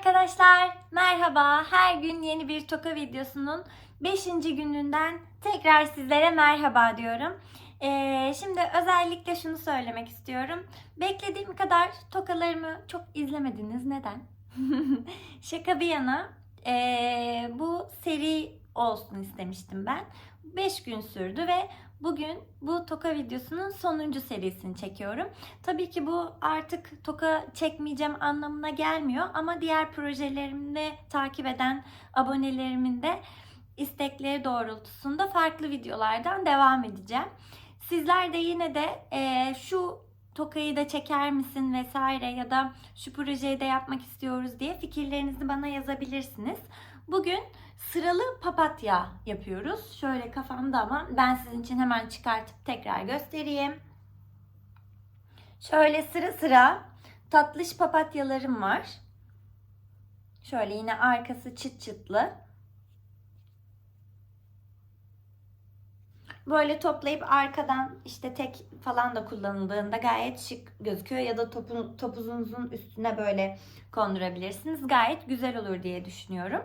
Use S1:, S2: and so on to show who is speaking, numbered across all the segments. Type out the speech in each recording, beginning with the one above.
S1: arkadaşlar, merhaba. Her gün yeni bir toka videosunun 5. gününden tekrar sizlere merhaba diyorum. Ee, şimdi özellikle şunu söylemek istiyorum. Beklediğim kadar tokalarımı çok izlemediniz. Neden? Şaka bir yana ee, bu seri olsun istemiştim ben. 5 gün sürdü ve bugün bu toka videosunun sonuncu serisini çekiyorum. Tabii ki bu artık toka çekmeyeceğim anlamına gelmiyor ama diğer projelerimde takip eden abonelerimin de istekleri doğrultusunda farklı videolardan devam edeceğim. Sizler de yine de eee, şu tokayı da çeker misin vesaire ya da şu projeyi de yapmak istiyoruz diye fikirlerinizi bana yazabilirsiniz. Bugün sıralı papatya yapıyoruz. Şöyle kafamda ama ben sizin için hemen çıkartıp tekrar göstereyim. Şöyle sıra sıra tatlış papatyalarım var. Şöyle yine arkası çıt çıtlı. Böyle toplayıp arkadan işte tek falan da kullanıldığında gayet şık gözüküyor ya da topun, topuzunuzun üstüne böyle kondurabilirsiniz. Gayet güzel olur diye düşünüyorum.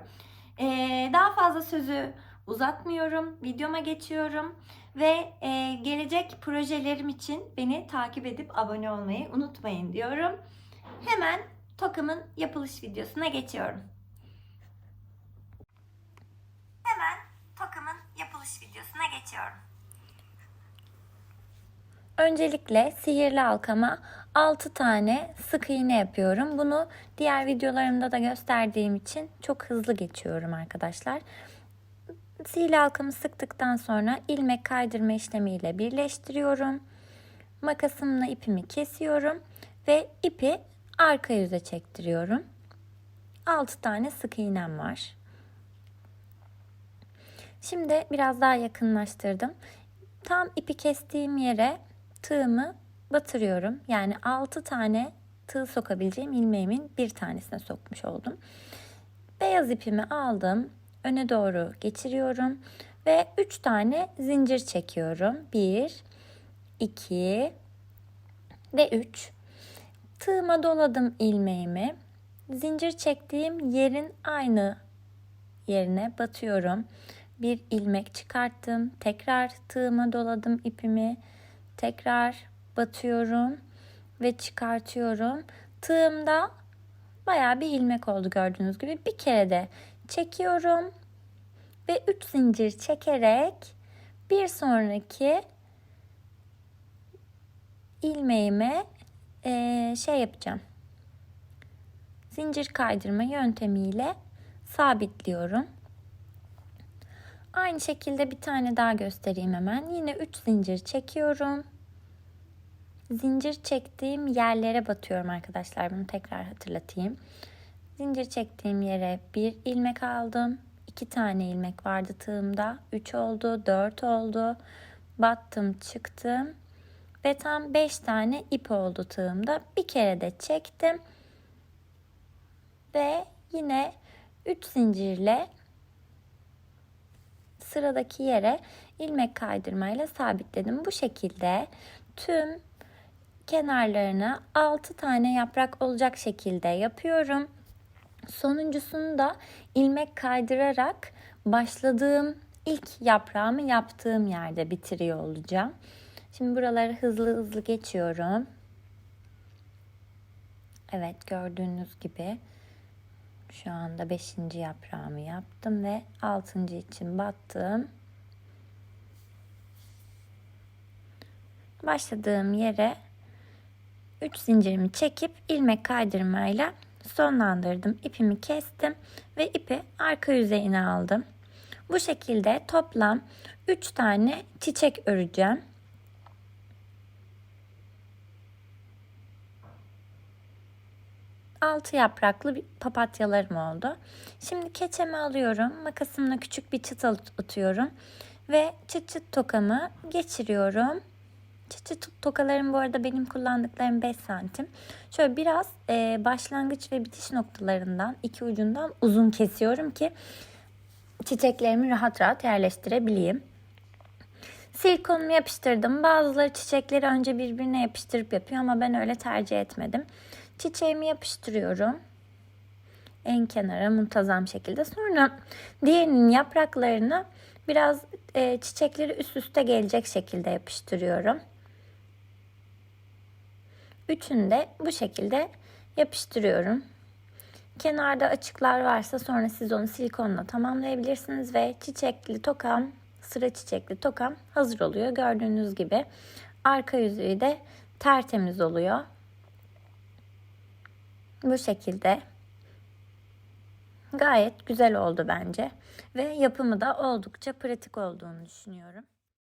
S1: Ee, daha fazla sözü uzatmıyorum. Videoma geçiyorum ve e, gelecek projelerim için beni takip edip abone olmayı unutmayın diyorum. Hemen tokamın yapılış videosuna geçiyorum. Hemen tokamın yapılış videosuna geçiyorum. Öncelikle sihirli halkama 6 tane sık iğne yapıyorum. Bunu diğer videolarımda da gösterdiğim için çok hızlı geçiyorum arkadaşlar. Sihirli halkamı sıktıktan sonra ilmek kaydırma işlemiyle birleştiriyorum. Makasımla ipimi kesiyorum ve ipi arka yüze çektiriyorum. 6 tane sık iğnem var. Şimdi biraz daha yakınlaştırdım. Tam ipi kestiğim yere tığımı batırıyorum. Yani 6 tane tığ sokabileceğim ilmeğimin bir tanesine sokmuş oldum. Beyaz ipimi aldım. Öne doğru geçiriyorum ve 3 tane zincir çekiyorum. 1 2 ve 3. Tığıma doladım ilmeğimi. Zincir çektiğim yerin aynı yerine batıyorum. Bir ilmek çıkarttım. Tekrar tığıma doladım ipimi. Tekrar batıyorum ve çıkartıyorum. Tığımda baya bir ilmek oldu gördüğünüz gibi. Bir kere de çekiyorum ve 3 zincir çekerek bir sonraki ilmeğime eee, şey yapacağım. Zincir kaydırma yöntemiyle sabitliyorum. Aynı şekilde bir tane daha göstereyim hemen. Yine 3 zincir çekiyorum. Zincir çektiğim yerlere batıyorum arkadaşlar. Bunu tekrar hatırlatayım. Zincir çektiğim yere bir ilmek aldım. 2 tane ilmek vardı tığımda. 3 oldu, 4 oldu. Battım, çıktım. Ve tam 5 tane ip oldu tığımda. Bir kere de çektim. Ve yine 3 zincirle sıradaki yere ilmek kaydırmayla sabitledim. Bu şekilde tüm kenarlarına 6 tane yaprak olacak şekilde yapıyorum. Sonuncusunu da ilmek kaydırarak başladığım ilk yaprağımı yaptığım yerde bitiriyor olacağım. Şimdi buraları hızlı hızlı geçiyorum. Evet gördüğünüz gibi şu anda 5. yaprağımı yaptım ve 6. için battım. Başladığım yere 3 zincirimi çekip ilmek kaydırmayla sonlandırdım. İpimi kestim ve ipi arka yüzeyine aldım. Bu şekilde toplam 3 tane çiçek öreceğim. Altı yapraklı bir papatyalarım oldu. Şimdi keçemi alıyorum. Makasımla küçük bir çıt atıyorum. Ve çıt çıt tokamı geçiriyorum. Çıt tokalarım bu arada benim kullandıklarım 5 santim. Şöyle biraz e, başlangıç ve bitiş noktalarından iki ucundan uzun kesiyorum ki çiçeklerimi rahat rahat yerleştirebileyim. Silikonumu yapıştırdım. Bazıları çiçekleri önce birbirine yapıştırıp yapıyor ama ben öyle tercih etmedim. Çiçeğimi yapıştırıyorum. en kenara muntazam şekilde. Sonra diğerinin yapraklarını biraz e, çiçekleri üst üste gelecek şekilde yapıştırıyorum. Üçünü de bu şekilde yapıştırıyorum. Kenarda açıklar varsa sonra siz onu silikonla tamamlayabilirsiniz ve çiçekli tokam, sıra çiçekli tokam hazır oluyor. Gördüğünüz gibi arka yüzüğü de tertemiz oluyor. Bu şekilde gayet güzel oldu bence ve yapımı da oldukça pratik olduğunu düşünüyorum.